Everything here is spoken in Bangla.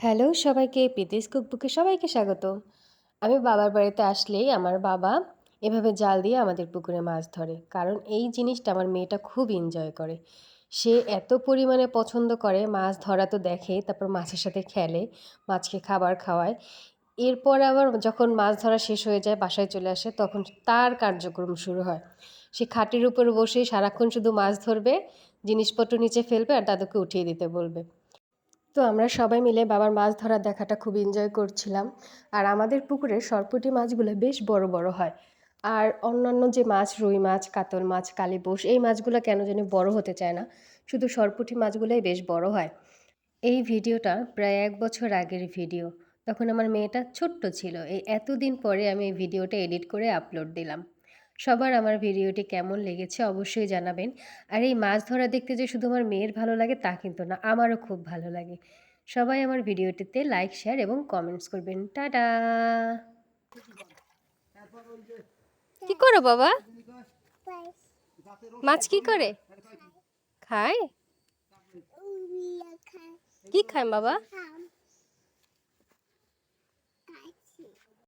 হ্যালো সবাইকে পিতিস কুকবুকে সবাইকে স্বাগত আমি বাবার বাড়িতে আসলেই আমার বাবা এভাবে জাল দিয়ে আমাদের পুকুরে মাছ ধরে, কারণ এই জিনিসটা আমার মেয়েটা খুব এনজয় করে। সে এত পরিমাণে পছন্দ করে, মাছ ধরা তো দেখে, তারপর মাছের সাথে খেলে, মাছকে খাবার খাওয়ায়। এরপর আবার যখন মাছ ধরা শেষ হয়ে যায়, বাসায় চলে আসে, তখন তার কার্যক্রম শুরু হয়। সে খাটের উপর বসে সারাক্ষণ শুধু মাছ ধরবে, জিনিসপত্র নিচে ফেলবে আর দাদুকে উঠিয়ে দিতে বলবে। তো আমরা সবাই মিলে বাবার মাছ ধরার দেখাটা খুব এনজয় করছিলাম। আর আমাদের পুকুরে সরপুটি মাছগুলো বেশ বড় বড় হয়। আর অন্যান্য যে মাছ, রুই মাছ, কাতল মাছ কালীবোস এই মাছগুলো কেন জানি বড় হতে চায় না। শুধু সরপুটি মাছগুলোই বেশ বড় হয়। এই ভিডিওটা প্রায় এক বছর আগের ভিডিও। তখন আমার মেয়েটা ছোট্ট ছিল। এই এতদিন পরে আমি এই ভিডিওটা এডিট করে আপলোড দিলাম। সবার আমার ভিডিওটি কেমন লেগেছে অবশ্যই জানাবেন। আর এই মাছ ধরা দেখতে যে শুধু আমার মেয়ের ভালো লাগে তা কিন্তু না আমারও খুব ভালো লাগে। সবাই আমার ভিডিওটিতে লাইক শেয়ার এবং কমেন্টস করবেন। টাটা! কি করো বাবা? মাছ কি করে? খায়। কি খায় বাবা?